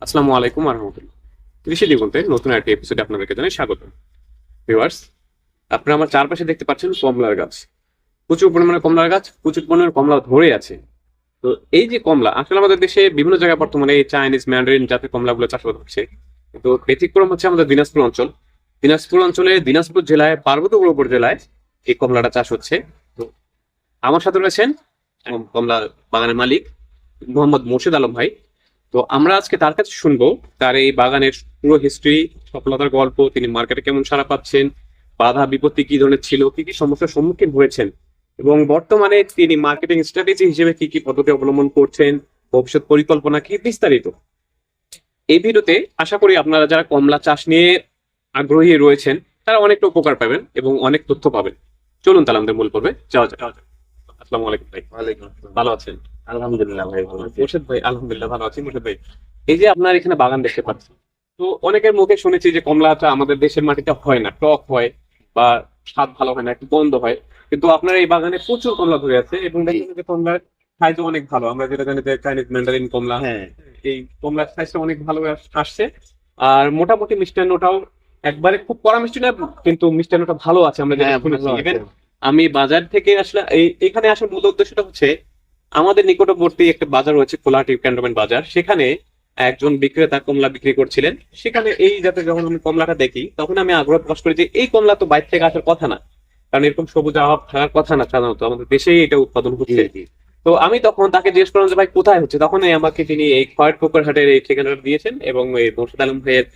আসসালামু আলাইকুম রহমতুল্লাহ। কৃষি দিগন্তের নতুন একটা এপিসোডে আপনাদেরকে জানাই স্বাগত। ভিউয়ার্স আপনারা আমার চারপাশে দেখতে পাচ্ছেন কমলার গাছ। প্রচুর পরিমাণে কমলার গাছ, প্রচুর পরিমাণে কমলা ধরে আছে। তো এই যে কমলা, আসলে আমাদের দেশে বিভিন্ন জায়গায় বর্তমানে এই চাইনিজ ম্যান্ডারিন জাতের কমলাগুলো চাষাবাদ হচ্ছে। তো ব্যতিক্রম হচ্ছে আমাদের দিনাজপুর অঞ্চল। দিনাজপুর অঞ্চলে, দিনাজপুর জেলায় পার্বতীপুর উপজেলায় এই কমলাটা চাষ হচ্ছে। তো আমার সাথে রয়েছেন কম- কমলা বাগানের মালিক মোহাম্মদ মোর্শেদ আলম ভাই। তো আমরা আজকে তার কাছে শুনব তার এই বাগানের পুরো হিস্ট্রি সফলতার গল্প তিনি মার্কেটে কেমন সাড়া পাচ্ছেন বাধা বিপত্তি কি ধরনের ছিল কি কি সমস্যার সম্মুখীন হয়েছেন এবং বর্তমানে তিনি মার্কেটিং স্ট্র্যাটেজি হিসেবে কি কি পদ্ধতি অবলম্বন করছেন ভবিষ্যৎ পরিকল্পনা কি বিস্তারিত। এই ভিডিওতে আশা করি আপনারা যারা কমলা চাষ নিয়ে আগ্রহী রয়েছেন তারা অনেকটা উপকার পাবেন এবং অনেক তথ্য পাবেন। চলুন তাহলে আমাদের মূল পর্বে যাওয়া যাক। আসসালামু আলাইকুম ভাই। ভালো আছেন? আলহামদুলিল্লাহ ভাই ভালো আছি। মুর্শেদ ভাই আলহামদুলিল্লাহ ভালো আছি মুর্শেদ ভাই। এই যে আপনার এখানে বাগান দেখতে পাচ্ছি তো অনেকের মুখে শুনেছি যে কমলাটা আমাদের দেশের মাটিতে হয় না টক হয় বা স্বাদ ভালো হয় না একটু বন্ধ হয়। কিন্তু আপনার এই বাগানে প্রচুর কমলা ধরে আছে এবং দেখেন যে কমলার সাইজও অনেক ভালো। আমরা যেটা জানি যে চাইনিজ ম্যান্ডারিন কমলা হ্যাঁ। এই কমলার সাইজটা অনেক ভালো আসছে। আর মোটামুটি মিষ্টান্নটাও একবারে খুব কড়া মিষ্টি না কিন্তু মিষ্টান্নটা ভালো আছে আমরা যেটা হ্যাঁ শুনেছি। আমি বাজার থেকে আসলে এখানে আসার মূল উদ্দেশ্যটা হচ্ছে আমাদের নিকটবর্তী একটা বাজার রয়েছে কোলাহাটি ক্যান্টনমেন্ট বাজার। সেখানে একজন বিক্রেতা কমলা বিক্রি করছিলেন। সেখানে এই যাতে যখন আমি কমলাটা দেখি তখন আমি আগ্রহ প্রকাশ করি যে এই কমলা তো বাইরে থেকে আসার কথা না। কারণ এরকম সবুজ আবহাওয়া থাকার কথা না সাধারণত। আমাদের দেশেই এটা উৎপাদন হচ্ছে। তো আমি তখন তাকে জিজ্ঞেস করলাম যে ভাই কোথায় হচ্ছে? তখন আমাকে তিনি এই পোকার হাটের এই ঠিকানাটা দিয়েছেন এবং এই মোর্শেদ আলম ভাইয়ের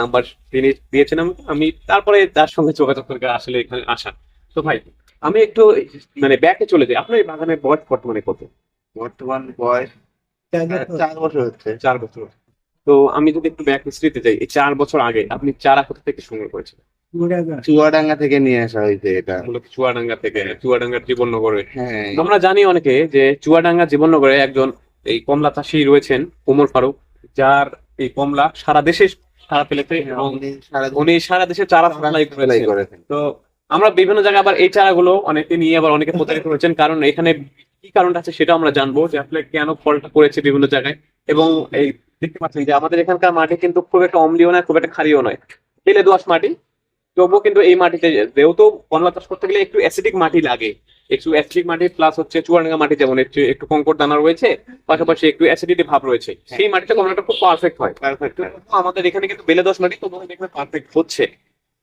নাম্বার তিনি দিয়েছেন আমি তারপরে তার সঙ্গে যোগাযোগ করে আসলে এখানে আসা। তো ভাই আমি একটু মানে ব্যাকে চলে যাই। আপনার এই বাগানের বয়স বর্তমানে কত? বর্তমান বয়স চার বছর। হচ্ছে। চার বছর। তো আমি যদি একটু ব্যাক হিস্ট্রিতে যাই এই চার বছর আগে আপনি চারা কোথা থেকে সংগ্রহ করেছিলেন? চুয়াডাঙ্গা। থেকে নিয়ে আসা হয়েছে এটা। মূলত চুয়াডাঙ্গা থেকে চুয়াডাঙ্গার জীবননগরে? হ্যাঁ। আমরা জানি অনেকে যে চুয়াডাঙ্গা জীবননগরে একজন এই কমলা চাষী রয়েছেন ওমর ফারুক যার এই কমলা সারা দেশে সারা ফেলেছে এবং উনি সারা দেশে চারা সাপ্লাই করেছেন। করেছেন। তো আমরা বিভিন্ন জায়গায় আবার এই চারাগুলো অনেকে নিয়ে আবার অনেকে প্রতারিত হয়েছেন। কারণ এখানে কি কারণটা আছে সেটা আমরা জানব যে আসলে কেন ফলটা করেছে বিভিন্ন জায়গায়। এবং এই দেখতে পাচ্ছেন যে আমাদের এখানকার মাটি কিন্তু খুব একটা অম্লীয় নয় খুব একটা ক্ষারীয় নয়। তেলে দোয়াশ মাটি তবুও কিন্তু এই মাটিতে যেহেতু কমলা চাষ করতে গেলে একটু অ্যাসিডিক মাটি লাগে। একটু অ্যাসিডিক মাটি প্লাস হচ্ছে চুয়াডাঙ্গা মাটি যেমন একটু একটু কঙ্কর দানা রয়েছে পাশাপাশি একটু অ্যাসিডিটি ভাব রয়েছে। সেই মাটিতে কমলাটা খুব পারফেক্ট হয়। পারফেক্ট আমাদের এখানে কিন্তু বেলে দশ মাটি তবুও এখানে পারফেক্ট হচ্ছে।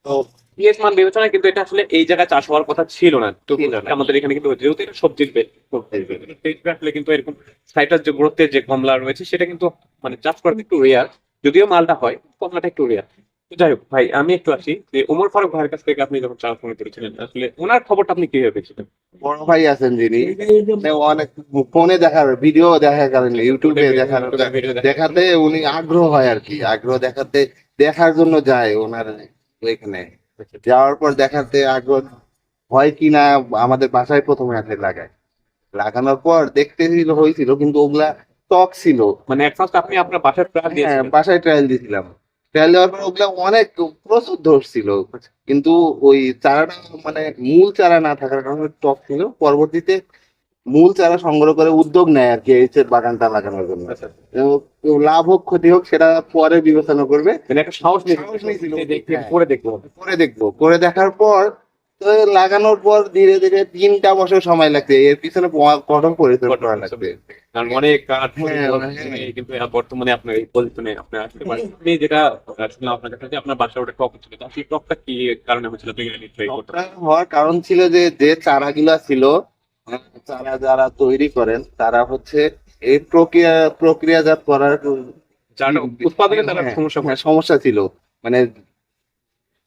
তো পিএস মান বিবেচনায় কিন্তু এটা আসলে এই জায়গায় চাষ হওয়ার কথা ছিল না। তো আমাদের এখানে কিন্তু যেহেতু এটা সবজির আসলে কিন্তু এরকম সাইটার যে গ্রোথের যে কমলা রয়েছে সেটা কিন্তু মানে চাষ করাটা একটু রেয়ার যদিও মালটা হয় কমলাটা একটু রেয়ার যাই হোক ভাই আমি একটু আসি যে ওমর ফারুক ভাইয়ের কাছ থেকে আপনি যখন চাষ মনে করেছিলেন আসলে ওনার খবরটা আপনি কীভাবে পেয়েছিলেন? বড় ভাই আছেন যিনি অনেক ফোনে দেখার ভিডিও দেখার কারণে ইউটিউবে দেখার দেখাতে উনি আগ্রহ হয় আর কি আগ্রহ দেখাতে দেখার জন্য যায় ওনার ওইখানে যাওয়ার পর দেখাতে আগ্রহ হয় কিনা আমাদের বাসায় প্রথমে হাতে লাগায়। লাগানোর পর দেখতে হয়েছিল কিন্তু ওগুলা টক ছিল। মানে এক ফার্স্ট আপনি আপনার বাসার প্রাণ হ্যাঁ দিয়েছিলেন? বাসায় ট্রায়াল দিয়েছিলাম। ট্রায়াল দেওয়ার পর ওগুলা অনেক প্রচুর ধরছিল কিন্তু ওই চারাটা মানে মূল চারা না থাকার কারণে টক ছিল। পরবর্তীতে মূল চারা সংগ্রহ করে উদ্যোগ নেয় আর কি এই বাগানটা লাগানোর জন্য। আচ্ছা লাভ হোক ক্ষতি হোক সেটা পরে বিবেচনা করবে। মানে একটা সাহস হ্যাঁ। করে দেখব করে দেখব। করে দেখার পর তো লাগানোর পর ধীরে ধীরে তিনটা বছর সময় লাগছে। এর পিছনে কঠোর পরিশ্রম করা লাগবে। কারণ অনেক হ্যাঁ, হ্যাঁ। কিন্তু বর্তমানে আপনার এই পজিশনে আপনি আসতে পারেন। যেটা আহ, শুনলাম আপনার কাছে আপনার বাসায় ওটা টক ছিল। টকটা কি কারণে হয়েছিল? হওয়ার কারণ ছিল যে যে চারাগুলা ছিল চারা যারা তৈরি করেন তারা হচ্ছে এই প্রক্রিয়া প্রক্রিয়াজাত করার উৎপাদনে তারা হ্যাঁ, সমস্যা হ্যাঁ, সমস্যা ছিল। মানে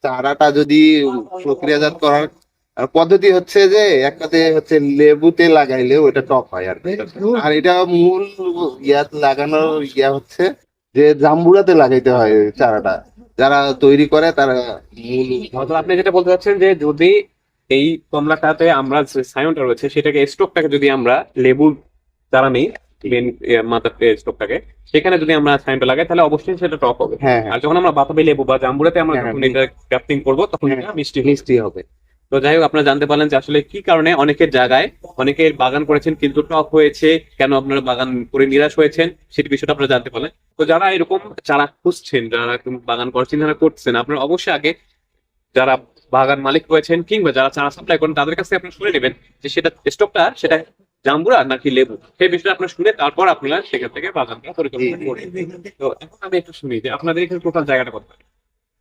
চারাটা যদি প্রক্রিয়াজাত করার পদ্ধতি হচ্ছে যে একটাতে হচ্ছে লেবুতে লাগাইলে ওটা টক হয় আর আর এটা মূল ইয়াত লাগানোর ইয়া হচ্ছে যে জাম্বুরাতে লাগাইতে হয় চারাটা। যারা তৈরি করে তারা মূল আপনি যেটা বলতে চাচ্ছেন যে যদি এই কমলাটাতে আমরা যে সায়নটা রয়েছে সেটাকে স্টকটাকে যদি আমরা লেবু দ্বারা নেই মেন মাথার স্টকটাকে সেখানে যদি আমরা সায়নটা লাগাই তাহলে অবশ্যই সেটা টক হবে। হ্যাঁ হ্যাঁ। আর যখন আমরা বাতাবি লেবু বা জাম্বুরাতে আমরা হ্যাঁ, যখন এটা গ্রাফটিং করব তখন। এটা মিষ্টি মিষ্টি হবে। তো যাই হোক আপনারা জানতে পারলেন যে আসলে কি কারণে অনেকের জায়গায় অনেকের বাগান করেছেন কিন্তু টপ হয়েছে কেন আপনারা বাগান করে নিরাশ হয়েছেন সেটি বিষয়টা আপনারা জানতে পারলেন। তো যারা এরকম চারা খুঁজছেন যারা বাগান করছেন যারা করছেন আপনারা অবশ্যই আগে যারা বাগান মালিক রয়েছেন কিংবা যারা চারা সাপ্লাই করেন তাদের কাছে আপনারা শুনে নেবেন যে সেটা স্টকটা সেটা জাম্বুরা নাকি লেবু? সেই বিষয়টা আপনারা শুনে তারপর আপনারা সেখান থেকে বাগানটা পরিকল্পনা করবেন তো এখন আমি একটু শুনি যে আপনাদের এখানে টোটাল জায়গাটা কত?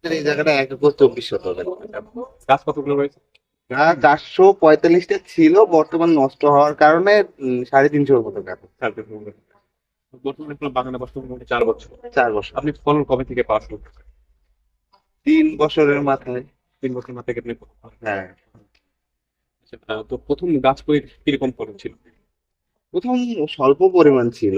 এই জায়গাটা এক একর চব্বিশ শতক গাছ কতগুলো রয়েছে? চারশো পঁয়তাল্লিশটা ছিল বর্তমান নষ্ট হওয়ার কারণে সাড়ে তিনশোর মতো গাছ। বর্তমানে বাগানে মোটামুটি চার বছর। চার বছর। আপনি ফলন কবে থেকে পাওয়া শুরু তিন বছরের মাথায়। তিন বছর মাথা। হ্যাঁ তো প্রথম গাছ করে কীরকম ছিল প্রথম স্বল্প পরিমাণ ছিল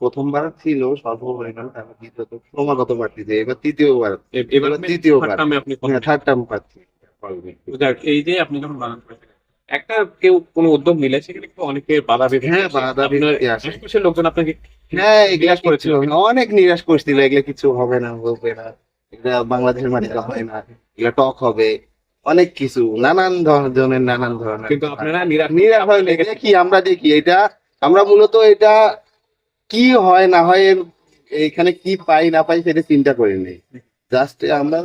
প্রথমবার ছিল স্বল্প পরিমাণ তারপর দ্বিতীয়ত ক্রমাগত বাড়তিছে এবার তৃতীয়বার এবার এবার তৃতীয়বার। আপনি থার্ড টার্ম পাচ্ছি এই যে আপনি যখন করেছেন একটা কেউ কোনো উদ্যোগ নিলে সেখানে কিন্তু অনেকের বাধা হ্যাঁ, বাধা আসে। লোকজন আপনাকে হ্যাঁ এগুলা। করেছিল অনেক নিরাশ করছিল এগুলা কিছু হবে না হবে না এটা বাংলাদেশের মাটিতে হয় না। এগুলা টক হবে। অনেক কিছু নানান ধরনের নানান ধরনের। কিন্তু আপনারা নিরাশ নিরাশ হয় না। দেখি আমরা দেখি? এটা আমরা মূলত এটা কি হয় না হয় এর এখানে কি পাই না পাই সেটা চিন্তা করি নেই। জাস্ট আমরা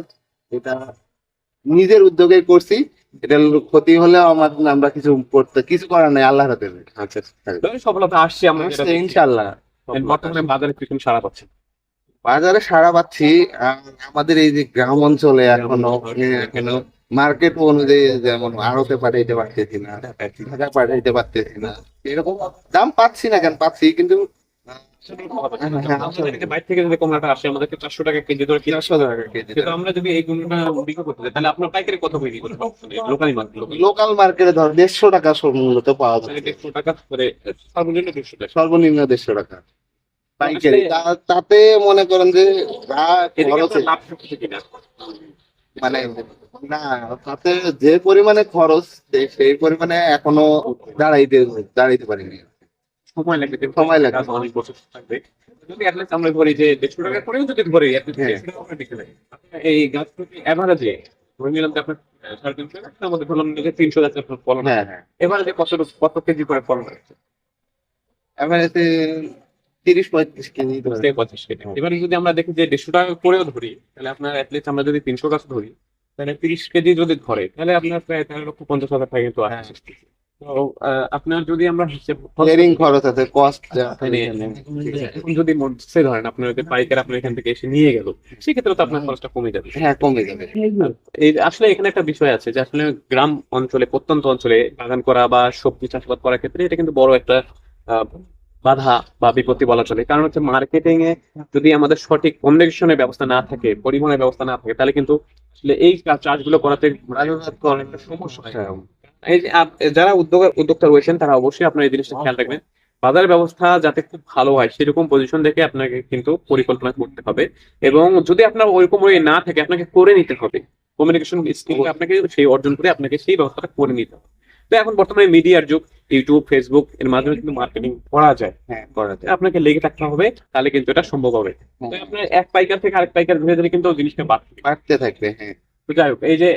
এটা নিজের উদ্যোগে করছি। এটা ক্ষতি হলে আমার আমরা কিছু করতে কিছু করার নাই আল্লাহর হাতে। আচ্ছা। সফলতা আসছে আমরা ইনশাল্লাহ বর্তমানে বাজারে কীরকম সারা বাজারে সারা পাচ্ছি আমাদের এই যে গ্রাম অঞ্চলে এখনও এখনও মার্কেট অনুযায়ী যেমন আড়তে পাঠাইতে পারতেছি না ঢাকা পাঠাইতে পারতেছি না এরকম দাম পাচ্ছি না কেন? পাচ্ছি কিন্তু বাইরে থেকে যদি কমলাটা আসে আমাদেরকে চারশো টাকা কেজি ধরে কিনা চারশো টাকা কেজি কিন্তু আমরা যদি এই গুণটা বিক্রি করতে চাই তাহলে আপনার পাইকারি কত বিক্রি করতে লোকালি মার্কেট লোকাল মার্কেটে ধর দেড়শো টাকা পাওয়া দেড়শো টাকা করে সর্বনিম্ন দেড়শো টাকা। সর্বনিম্ন দেড়শো টাকা। পাইকারি তাতে মনে করেন যে মানে না তাতে যে পরিমাণে খরচ সেই পরিমাণে এখনও দাঁড়াইতে দাঁড়াইতে পারিনি। সময় লাগবে সময় লাগবে। অনেক বছর থাকবে। যদি অ্যাটলিস্ট আমরা ধরি যে দেড়শো টাকা করেও যদি ধরি at least হ্যাঁ। এই গাছ অ্যাভারেজে ধরে নিলাম যে আপনার সাড়ে তিনশো তার মধ্যে ধরলাম যে তিনশো গাছের আপনার ফলন হ্যাঁ হ্যাঁ। এভারেজে কত কত কেজি করে ফলন হচ্ছে তিরিশ পঁয়ত্রিশ কেজি ধরে। পঁচিশ কেজি। এবারে যদি আমরা দেখি যে দেড়শো টাকা করেও ধরি তাহলে আপনার অ্যাটলিস্ট আমরা যদি তিনশো গাছ ধরি তাহলে তিরিশ কেজি যদি ধরে তাহলে আপনার প্রায় তেরো লক্ষ পঞ্চাশ হাজার টাকা কিন্তু হ্যাঁ। তো আহ, আপনার যদি আমরা হিসেব ক্লিয়ারিং খরচ আছে কস্ট এখন। যদি মধ্যে ধরেন আপনার যদি পাইকার আপনার এখান থেকে এসে নিয়ে গেল সেক্ষেত্রে তো আপনার খরচটা কমে যাবে। হ্যাঁ কমে যাবে। এই আসলে এখানে একটা বিষয় আছে যে আসলে গ্রাম অঞ্চলে প্রত্যন্ত অঞ্চলে বাগান করা বা সবজি চাষাবাদ করার ক্ষেত্রে এটা কিন্তু বড় একটা বাধা বা বিপত্তি বলা চলে কারণ হচ্ছে মার্কেটিং এ যদি আমাদের সঠিক কমিউনিকেশনের ব্যবস্থা না থাকে পরিবহনের ব্যবস্থা না থাকে তাহলে কিন্তু এই চাষগুলো করাতে অনেকটা সমস্যা হয়। এই যারা উদ্যোগ উদ্যোক্তা রয়েছেন তারা অবশ্যই আপনার এই জিনিসটা খেয়াল রাখবেন। বাজার ব্যবস্থা যাতে খুব ভালো হয় সেরকম পজিশন দেখে আপনাকে কিন্তু পরিকল্পনা করতে হবে। এবং যদি আপনার ওইরকম ওই না থাকে আপনাকে করে নিতে হবে। কমিউনিকেশন স্কিল আপনাকে সেই অর্জন করে আপনাকে সেই ব্যবস্থাটা করে নিতে হবে। তো এখন বর্তমানে মিডিয়ার যুগ ইউটিউব ফেসবুক এর মাধ্যমে কিন্তু মার্কেটিং করা যায়। হ্যাঁ করা যায়। আপনাকে লেগে থাকতে হবে তাহলে কিন্তু এটা সম্ভব হবে। তো হ্যাঁ, আপনার এক পাইকার থেকে আরেক পাইকার ধীরে ধীরে কিন্তু জিনিসটা বাড়বে। বাড়তে থাকবে হ্যাঁ। তো যাই হোক এই যে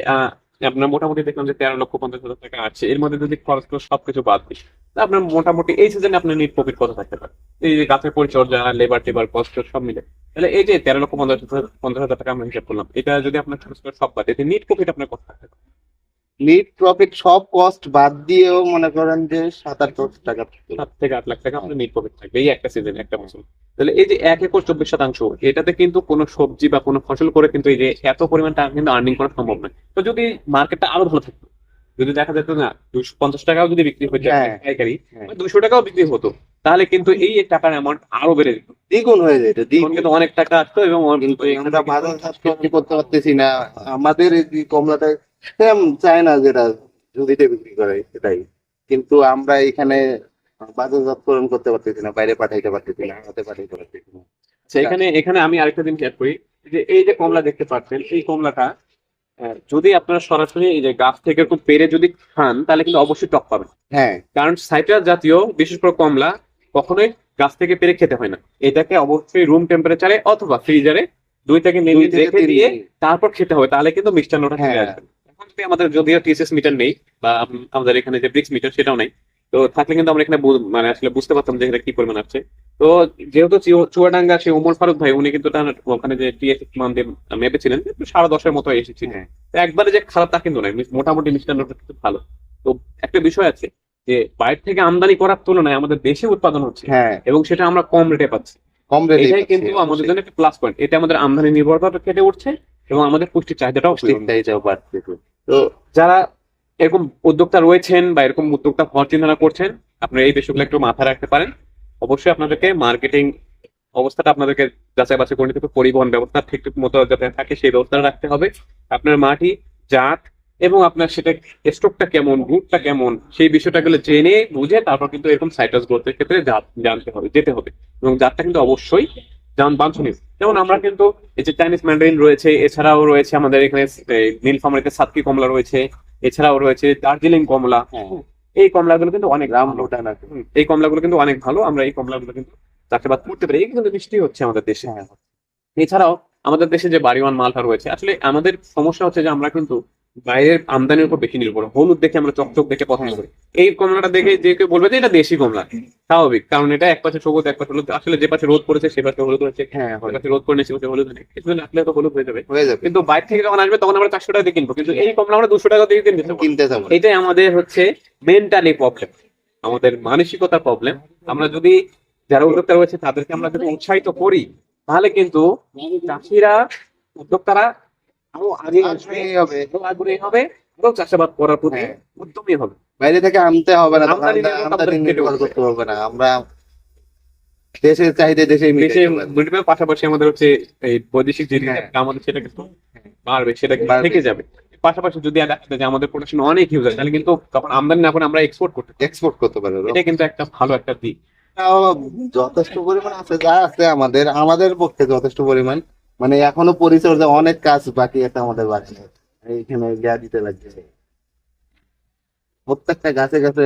আপনার মোটামুটি দেখলাম যে তেরো লক্ষ পঞ্চাশ হাজার টাকা আছে এর মধ্যে যদি খরচ করে সবকিছু বাদ দিই তা আপনার মোটামুটি এই সিজনে আপনার নিট প্রফিট কত থাকতে পারে? এই যে গাছের পরিচর্যা লেবার টেবার কষ্ট সব মিলে। তাহলে এই যে তেরো লক্ষ পঞ্চাশ হাজার পঞ্চাশ হাজার টাকা আমরা হিসাব করলাম এটা যদি আপনার খরচ করে সব বাদ এতে নিট প্রফিট আপনার কত থাকতে পারে? নিট প্রফিট সব কস্ট বাদ দিয়েও মনে করেন যে সাত আট লক্ষ টাকা। সাত থেকে আট লাখ টাকা আপনার নিট প্রফিট থাকবে এই একটা সিজনে একটা বছর তাহলে এই যে এক একর চব্বিশ শতাংশ এটাতে কিন্তু কোনো সবজি বা কোনো ফসল করে কিন্তু এই যে এত পরিমাণ টাকা কিন্তু আর্নিং করা সম্ভব নয় তো যদি মার্কেটটা আরও ভালো থাকতো যদি দেখা যেত না দুশো পঞ্চাশ টাকাও যদি বিক্রি হয়ে যায় হ্যাঁ। পাইকারি হ্যাঁ। দুশো টাকাও বিক্রি হতো তাহলে কিন্তু এই টাকার অ্যামাউন্ট আরও বেড়ে যেত দ্বিগুণ হয়ে যেত দ্বিগুণ কিন্তু অনেক টাকা আসতো এবং আমরা বাজার করতে পারতেছি না আমাদের এই কমলাটা সেম চায় না যেটা জুদিতে বিক্রি করে সেটাই কিন্তু আমরা এখানে বাজারজাতকরণ করতে পারতেছি না বাইরে পাঠাইতে পারতেছি না হাতে পাঠাইতে পারতেছি না। সেখানে এখানে আমি আরেকটা দিন খেয়াল করি যে এই যে কমলা দেখতে পাচ্ছেন এই কমলাটা যদি আপনারা সরাসরি এই যে গাছ থেকে এরকম পেরে যদি খান তাহলে কিন্তু অবশ্যই টক পাবেন। হ্যাঁ। কারণ সাইট্রাস জাতীয় বিশেষ করে কমলা কখনোই গাছ থেকে পেরে খেতে হয় না। এটাকে অবশ্যই রুম টেম্পারেচারে অথবা ফ্রিজারে দুই থেকে রেখে দিয়ে তারপর খেতে হবে তাহলে কিন্তু মিষ্টান্নটা হ্যাঁ। আসবে। এখন আমাদের যদিও টিএসএস মিটার নেই বা আমাদের এখানে যে ব্রিক্স মিটার সেটাও নেই। তো থাকলে কিন্তু আমরা এখানে মানে আসলে বুঝতে পারতাম যে এটা কি পরিমাণ আসছে তো যেহেতু চুয়াডাঙ্গা সেই ওমর ফারুক ভাই উনি কিন্তু ওখানে যে টিএসএস মান দিয়ে মেপেছিলেন সাড়ে দশের মতো এসেছিল হ্যাঁ। তো একবারে যে খারাপ তা কিন্তু নয় মোটামুটি মিষ্টান্নটা কিন্তু ভালো। তো একটা বিষয় আছে যে বাইরে থেকে আমদানি করার তুলনায় আমাদের দেশে উৎপাদন হচ্ছে হ্যাঁ। এবং সেটা আমরা কম রেটে পাচ্ছি। কম রেটে কিন্তু আমাদের জন্য একটা প্লাস পয়েন্ট এটা আমাদের আমদানি নির্ভরতা কেটে উঠছে এবং আমাদের পুষ্টির চাহিদাটাও পূরণ চাহিদাও বাড়ছে তো। যারা এরকম উদ্যোক্তা রয়েছেন বা এরকম উদ্যোক্তা হওয়ার চিন্তা করছেন আপনারা এই বিষয়গুলো একটু মাথায় রাখতে পারেন। অবশ্যই আপনাদেরকে মার্কেটিং অবস্থাটা আপনাদেরকে যাচাই বাছাই করে নিতে হবে পরিবহন ব্যবস্থা ঠিক মতো যাতে থাকে সেই ব্যবস্থাটা রাখতে হবে। আপনার মাটি জাত এবং আপনার সেটা স্টকটা কেমন রুটটা কেমন সেই বিষয়টাগুলো জেনে বুঝে তারপর কিন্তু এরকম সাইটাস গ্রোথের ক্ষেত্রে জানতে হবে যেতে হবে। এবং জাতটা কিন্তু অবশ্যই জান বাঞ্ছনীয় যেমন আমরা কিন্তু এই যে চাইনিজ ম্যান্ডারিন রয়েছে এছাড়াও রয়েছে আমাদের এখানে এই নীলফামারীতে সাতকি কমলা রয়েছে এছাড়াও রয়েছে দার্জিলিং কমলা। হ্যাঁ। এই কমলাগুলো কিন্তু অনেক এই কমলাগুলো কিন্তু অনেক ভালো আমরা এই কমলাগুলো কিন্তু চাষাবাদ করতে পারি। এই কিন্তু বৃষ্টি হচ্ছে আমাদের দেশে। হ্যাঁ। এছাড়াও আমাদের দেশে যে বাড়িওয়ান মালটা রয়েছে আসলে আমাদের সমস্যা হচ্ছে যে আমরা কিন্তু বাইরের আমদানির উপর বেশি নির্ভর হলুদ দেখে আমরা চকচক দেখে পছন্দ করি। এই কমলাটা দেখে যে কেউ বলবে যে এটা দেশি কমলা। স্বাভাবিক কারণ এটা এক পাশে সবুজ এক পাশে হলুদ। আসলে যে পাশে রোদ পড়েছে সে পাশে হলুদ হয়েছে। হ্যাঁ পাশে রোদ পড়েছে সে পাশে হলুদ হয়েছে রাখলে তো হলুদ হয়ে যাবে। হয়ে যাবে। কিন্তু বাইরে থেকে যখন আসবে তখন আমরা চারশো টাকা দিয়ে কিনবো। কিন্তু এই কমলা আমরা দুশো টাকা দিয়ে কিনতে কিনতে যাব এটাই আমাদের হচ্ছে মেন্টালি প্রবলেম আমাদের মানসিকতার প্রবলেম আমরা যদি যারা উদ্যোক্তা রয়েছে তাদেরকে আমরা যদি উৎসাহিত করি তাহলে কিন্তু চাষিরা উদ্যোক্তারা আরও আগে আসবে হবে। আরও আগ্রহী হবে। আরও চাষাবাদ করার প্রতি হ্যাঁ। উদ্যমী হবে। বাইরে থেকে আনতে হবে না আমদানি আমদানি নির্ভর আমাদের নির্ভর করতে হবে না। আমরা দেশের চাহিদা দেশে দেশে মিডিয়ামের পাশাপাশি আমাদের হচ্ছে এই বৈদেশিক যে হ্যাঁ। আমাদের সেটা কিন্তু বাড়বে সেটা থেকে যাবে। পাশাপাশি যদি দেখা যায় আমাদের প্রোডাকশন অনেক হিউজ হয় তাহলে কিন্তু তখন আমদানি না করে আমরা এক্সপোর্ট করতে এক্সপোর্ট করতে পারবে। এটা কিন্তু একটা ভালো একটা দিক। যথেষ্ট পরিমাণ আছে যা আছে আমাদের আমাদের পক্ষে যথেষ্ট পরিমাণ। মানে এখনও পরিচর্যা অনেক কাজ বাকি আছে আমাদের বাকি এইখানে গিয়া দিতে লাগছে। প্রত্যেকটা গাছে গাছে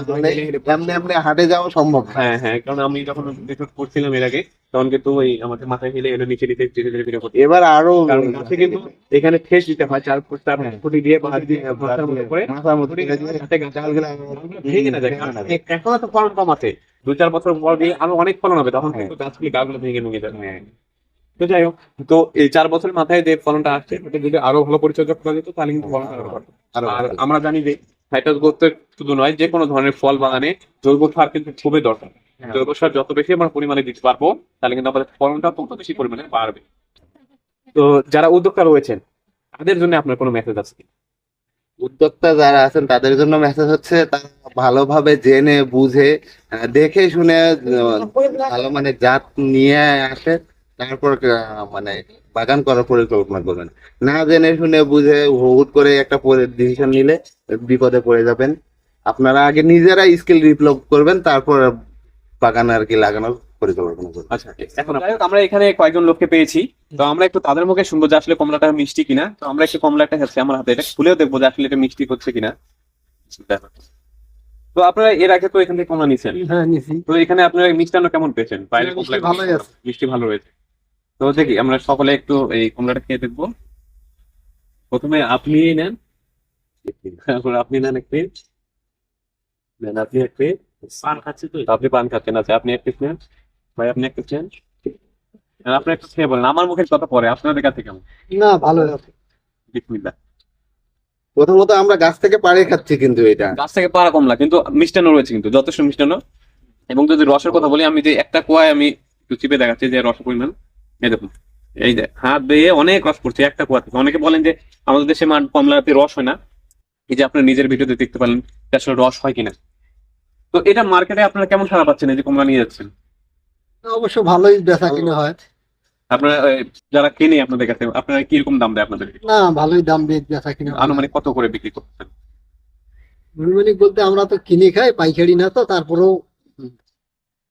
নাহলে এমনি এমনি হাটে যাওয়া সম্ভব হ্যাঁ হ্যাঁ কারণ আমি যখন রিপোর্ট করছিলাম এর আগে তখন কিন্তু ওই আমাদের মাথায় হেলে এলো নিচে নিচে ধীরে ধীরে ভিডিও করতে। এবার আরও গাছে কিন্তু এখানে ঠেস দিতে হয় চার ফুট চার হ্যাঁ। ফুটি দিয়ে বাহার দিয়ে মাথার মতো করে মাথার মতো ভেঙে না যায়। এখন তো ফলন কম আছে। দু চার বছর পর দিয়ে আরও অনেক ফলন হবে তখন কিন্তু গাছগুলি গাছগুলো ভেঙে নুয়ে যাবে। তো যাই হোক তো এই চার বছরের মাথায় যে ফলনটা আসছে ওটা যদি আরও ভালো পরিচর্যা করা যেত তাহলে কিন্তু ফলনটা আরও আর আমরা জানি যে সাইটাস গ্রোথের শুধু নয় যে কোনো ধরনের ফল বাগানে জৈব সার কিন্তু খুবই দরকার। হ্যাঁ। জৈব সার যত বেশি আমরা পরিমাণে দিতে পারব তাহলে কিন্তু আমাদের ফলনটা তত বেশি পরিমাণে বাড়বে। তো যারা উদ্যোক্তা রয়েছেন তাদের জন্য আপনার কোনো মেসেজ আছে? উদ্যোক্তা যারা আছেন, তাদের জন্য মেসেজ হচ্ছে, তারা ভালোভাবে জেনে, বুঝে দেখে শুনে ভালো মানে জাত নিয়ে আসে, তারপর মানে বাগান করার পরিকল্পনা করবেন। না জেনে শুনে, বুঝে, হুট করে একটা ডিসিশন নিলে বিপদে পড়ে যাবেন। আপনারা আগে নিজেরা স্কিল ডেভেলপ করবেন, তারপর বাগান আর কি লাগানোর পরিকল্পনা করবেন। আচ্ছা এখন আমরা এখানে কয়েকজন লোককে পেয়েছি। তো আমরা একটু তাদের মুখে শুনব যে আসলে কমলাটা মিষ্টি কিনা। তো আমরা একটু কমলাটা হচ্ছে আমার হাতে এটা খুলেও দেখব যে আসলে এটা মিষ্টি হচ্ছে কিনা। তো আপনারা এর আগে তো এখান থেকে কমলা নিছেন হ্যাঁ নিছি তো এখানে আপনারা মিষ্টান্ন কেমন পেয়েছেন? বাইরে মিষ্টি কমলা আছে। মিষ্টি ভালো রয়েছে তো দেখি আমরা সকলে একটু এই কমলাটা খেয়ে দেখব। প্রথমে আপনি নেন। তারপর আপনি নেন এক পিস নেন আপনি এক পিস পান খাচ্ছি তো। আপনি পান খাচ্ছেন আচ্ছা আপনি এক পিস নেন। ভাই আপনি এক পিস নেন। আপনি একটু খেয়ে বলেন আমার মুখের কথা পরে আপনাদের কাছে কেমন? না ভালো বিসমিল্লাহ। প্রথমত আমরা গাছ থেকে পাড়ে খাচ্ছি কিন্তু এটা। গাছ থেকে পাড়া কমলা কিন্তু মিষ্টান্ন রয়েছে কিন্তু যথেষ্ট মিষ্টান্ন। এবং যদি রসের কথা বলি আমি যে একটা কুয়ায় আমি একটু চিপে দেখাচ্ছি যে রসের পরিমাণ। এই দেখুন এই যে হাত দিয়ে অনেক রস পড়ছে একটা কুয়া থেকে। অনেকে বলেন যে আমাদের দেশে মান কমলাতে রস হয় না। এই যে আপনার নিজের ভিডিওতে দেখতে পারেন আসলে রস হয় কিনা। তো এটা মার্কেটে আপনারা কেমন সারা পাচ্ছেন এই যে কমলা নিয়ে যাচ্ছেন? অবশ্য ভালোই বেচা কিনা হয়। আপনারা যারা কিনে আপনাদের কাছে আপনারা কীরকম দাম দেয় আপনাদের না ভালোই দাম দিয়ে বেচা কিনে। আনুমানিক কত করে বিক্রি করতেছেন? আনুমানিক বলতে আমরা তো কিনে খাই পাইকারি না তো তারপরেও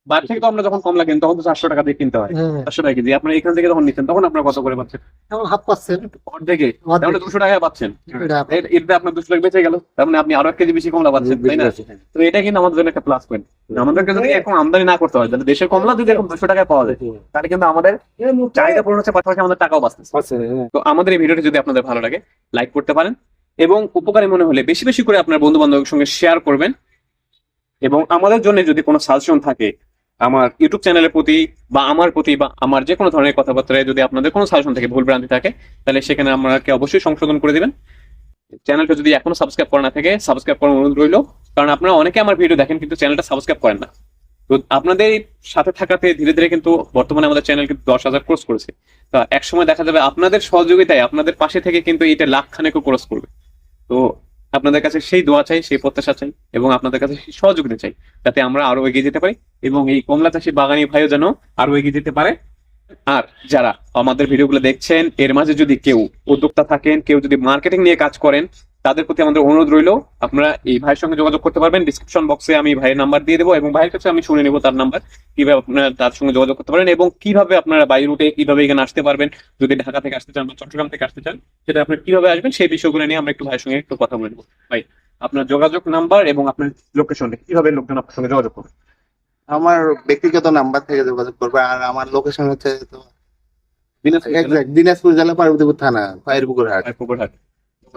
বাইরে থেকে তো আমরা যখন কমলা কিনি তখন তো চারশো টাকা দিয়ে কিনতে হয়। হ্যাঁ। চারশো টাকা কেজি। আপনার এখান থেকে যখন নিচ্ছেন তখন আপনার কত করে পাচ্ছেন? এখন হাফ পাচ্ছেন। অর্ধেকে। তাহলে দুশো টাকায় পাচ্ছেন। এতে আপনার দুশো টাকা বেঁচে গেল। তার মানে আপনি আরও এক কেজি বেশি কমলা পাচ্ছেন তাই না? তো এটা কিন্তু আমাদের জন্য একটা প্লাস পয়েন্ট আমাদেরকে যদি এখন আমদানি না করতে হয় তাহলে দেশের কমলা যদি এখন দুশো টাকায় পাওয়া যায় তাহলে কিন্তু আমাদের চাহিদা পূরণ হচ্ছে পাশাপাশি আমাদের টাকাও বাঁচতেছে। তো আমাদের এই ভিডিওটি যদি আপনাদের ভালো লাগে লাইক করতে পারেন এবং উপকারী মনে হলে বেশি বেশি করে আপনার বন্ধু বান্ধবের সঙ্গে শেয়ার করবেন। এবং আমাদের জন্য যদি কোনো সাজেশন থাকে আমার ইউটিউব চ্যানেলের প্রতি বা আমার প্রতি বা আমার যে কোনো ধরনের কথাবার্তায় যদি আপনাদের কোনো সাজেশন থাকে, ভুল ভ্রান্তি থাকে, তাহলে সেখানে আমাকে অবশ্যই সংশোধন করে দিবেন। চ্যানেলটা যদি এখনও সাবস্ক্রাইব করা না থাকে সাবস্ক্রাইব করার অনুরোধ রইল। কারণ আপনারা অনেকে আমার ভিডিও দেখেন কিন্তু চ্যানেলটা সাবস্ক্রাইব করেন না। তো আপনাদের সাথে থাকাতে ধীরে ধীরে কিন্তু বর্তমানে আমাদের চ্যানেল কিন্তু দশ হাজার ক্রস করেছে। তা এক সময় দেখা যাবে আপনাদের সহযোগিতায়, আপনাদের পাশে থেকে কিন্তু এটা লাখ খানেকও ক্রস করবে। তো আপনাদের কাছে সেই দোয়া চাই, সেই প্রত্যাশা চাই এবং আপনাদের কাছে সেই সহযোগিতা চাই যাতে আমরা আরও এগিয়ে যেতে পারি এবং এই কমলা চাষি বাগানি ভাইও যেন আরও এগিয়ে যেতে পারে। আর যারা আমাদের ভিডিওগুলো দেখছেন, এর মাঝে যদি কেউ উদ্যোক্তা থাকেন, কেউ যদি মার্কেটিং নিয়ে কাজ করেন তাদের প্রতি আমাদের অনুরোধ রইল আপনারা এই ভাইয়ের সঙ্গে যোগাযোগ করতে পারবেন। ডিসক্রিপশন বক্সে আমি ভাইয়ের নাম্বার দিয়ে দেবো এবং ভাইয়ের কাছে আমি শুনে নেব তার নাম্বার কীভাবে আপনারা তার সঙ্গে যোগাযোগ করতে পারেন এবং কীভাবে আপনারা বাই রুটে কীভাবে এখানে আসতে পারবেন যদি ঢাকা থেকে আসতে চান বা চট্টগ্রাম থেকে আসতে চান সেটা আপনি কীভাবে আসবেন সেই বিষয়গুলো নিয়ে আমরা একটু ভাইয়ের সঙ্গে একটু কথা বলে নেব। ভাই আপনার যোগাযোগ নাম্বার এবং আপনার লোকেশন কীভাবে লোকজন আপনার সঙ্গে যোগাযোগ করবে? আমার ব্যক্তিগত নাম্বার থেকে যোগাযোগ করবে আর আমার লোকেশন হচ্ছে তো দিনাজপুর জেলা, পার্বতীপুর থানা ফায়ারপুকুর হাট পুকুরহাট।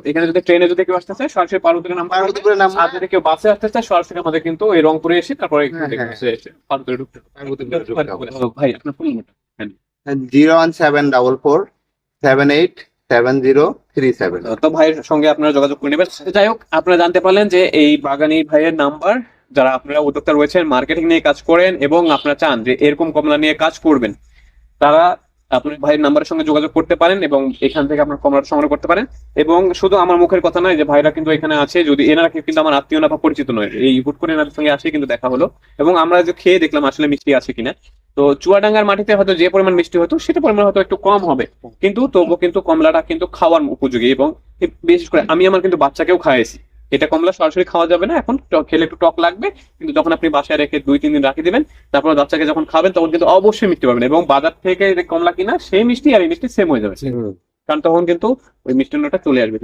এখানে যদি ট্রেনে যদি কেউ আসতে চায় সরাসরি পার্বতীর নাম্বার পার্বতীপুরের নাম্বার আর যদি কেউ বাসে আসতে চায় সরাসরি আমাদের কিন্তু এই রংপুরে এসে তারপরে হ্যাঁ, হ্যাঁ। এসে পার্বতীপুরে ঢুকতে ভাই আপনার phone zero one seven double four seven eight seven zero three seven. তো ভাইয়ের সঙ্গে আপনারা যোগাযোগ করে নেবেন। যাই হোক আপনারা জানতে পারলেন যে এই বাগানি ভাইয়ের নাম্বার যারা আপনারা উদ্যোক্তা রয়েছেন মার্কেটিং নিয়ে কাজ করেন এবং আপনারা চান যে এরকম কমলা নিয়ে কাজ করবেন তারা আপনার ভাইয়ের নাম্বারের সঙ্গে যোগাযোগ করতে পারেন এবং এখান থেকে আপনার কমলাটা সংগ্রহ করতে পারেন। এবং শুধু আমার মুখের কথা নয় যে ভাইরা কিন্তু এখানে আছে, যদি এনারা কিন্তু আমার আত্মীয় না বা পরিচিত নয়, এই হুট করে এনাদের সঙ্গে আসে কিন্তু দেখা হলো। এবং আমরা যে খেয়ে দেখলাম আসলে মিষ্টি আছে কিনা। তো চুয়াডাঙ্গার মাটিতে হয়তো যে পরিমাণ মিষ্টি হতো, সেটা পরিমাণ হয়তো একটু কম হবে। কিন্তু তবুও কিন্তু কমলাটা কিন্তু খাওয়ার উপযোগী এবং বিশেষ করে আমি আমার কিন্তু বাচ্চাকেও খাওয়াইছি এটা কমলা সরাসরি খাওয়া যাবে না এখন খেলে একটু টক লাগবে কিন্তু যখন আপনি বাসায় রেখে দুই তিন দিন রাখি দিবেন তারপর বাচ্চাকে যখন খাবেন তখন কিন্তু অবশ্যই মিষ্টি পাবেন এবং বাজার থেকে কমলা কিনা সেই মিষ্টি আর এই মিষ্টি সেম হয়ে যাবে। কারণ তখন কিন্তু ওই মিষ্টান্নটা চলে আসবে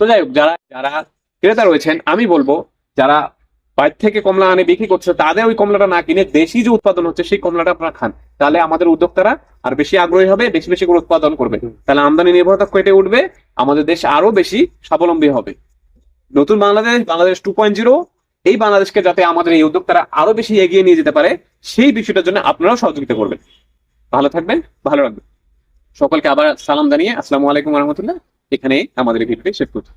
তো যাই হোক যারা যারা ক্রেতা রয়েছেন আমি বলব যারা বাইরে থেকে কমলা আনে বিক্রি করছে তাদের ওই কমলাটা না কিনে দেশি যে উৎপাদন হচ্ছে সেই কমলাটা আপনারা খান। তাহলে আমাদের উদ্যোক্তারা আর বেশি আগ্রহী হবে বেশি বেশি করে উৎপাদন করবে। তাহলে আমদানি নির্ভরতা কেটে উঠবে আমাদের দেশ আরও বেশি স্বাবলম্বী হবে। নতুন Bangladesh Bangladesh two point zero এই বাংলাদেশকে যাতে আমাদের এই উদ্যোক্তারা আরও বেশি এগিয়ে নিয়ে যেতে পারে, সেই বিষয়টার জন্য আপনারাও সহযোগিতা করবেন। ভালো থাকবেন, ভালো রাখবেন। সকলকে আবার সালাম জানিয়ে আসসালামু আলাইকুম রহমতুল্লাহ। এখানে আমাদের ভিডিওটি শেষ করছি।